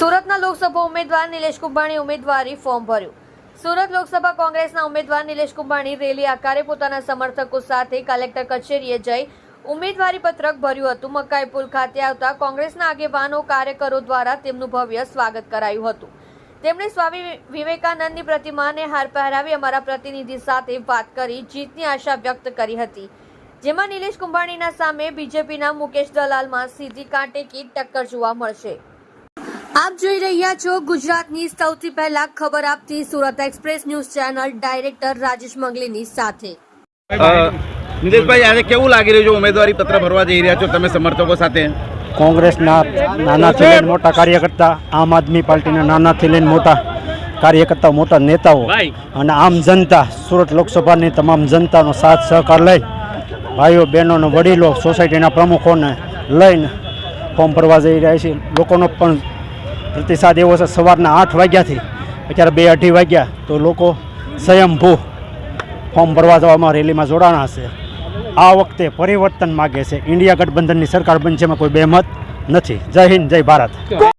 સુરતના લોકસભા ઉમેદવાર નિલેશ કુંભાણી ઉમેદવારી ફોર્મ ભર્યું. સુરત લોકસભા કોંગ્રેસના ઉમેદવાર નિલેશ કુંભાણી રેલી આકારે પોતાના સમર્થકો સાથે કલેક્ટર કચેરીએ જઈ ઉમેદવારી પત્રક ભર્યું હતું. મકાઈ પુલ ખાતે આવતા કોંગ્રેસના આગેવાનો કાર્યકરો દ્વારા તેમનું ભવ્ય સ્વાગત કરાયું હતું. તેમણે સ્વામી વિવેકાનંદની પ્રતિમાને હાર પહેરાવી અમારા પ્રતિનિધિ સાથે વાત કરી જીતની આશા વ્યક્ત કરી હતી. જેમાં નિલેશ કુંભાણીના સામે બીજેપીના મુકેશ દલાલમાં સીધી કાંટે કી ટક્કર જોવા મળશે. આપ જોઈ રહ્યા છો ગુજરાતની સૌથી પહેલા ખબર આપતી Surat express news channel director Rajesh મંગલીની સાથે. નીતિશભાઈ આજે કેવું લાગી રહ્યું છે? ઉમેદવારી પત્ર ભરવા જઈ રહ્યા છો તમે સમર્થકો સાથે? કોંગ્રેસના નાનાથી લઈને મોટા કાર્યકર્તા આમ આદમી પાર્ટીના નાનાથી લઈને મોટા કાર્યકર્તાઓ મોટા નેતાઓ અને આમ જનતા સુરત લોકસભાની તમામ જનતાનો સાથ સહકાર લઈ ભાઈઓ બહેનોનો વડીલો સોસાયટીના પ્રમુખોને લઈને ફોર્મ ભરવા જઈ રહ્યા છે. લોકોનો પણ પ્રતિસાદ એવો છે, સવારના આઠ વાગ્યાથી. અત્યારે બે અઢી વાગ્યા, તો લોકો સ્વયંભૂ ફોર્મ ભરવા જવામાં રેલીમાં જોડાણા હશે આ વખતે પરિવર્તન માગે છે. ઇન્ડિયા ગઠબંધનની સરકાર બનશે એમાં કોઈ બેમત નથી. જય હિન્દ, જય ભારત.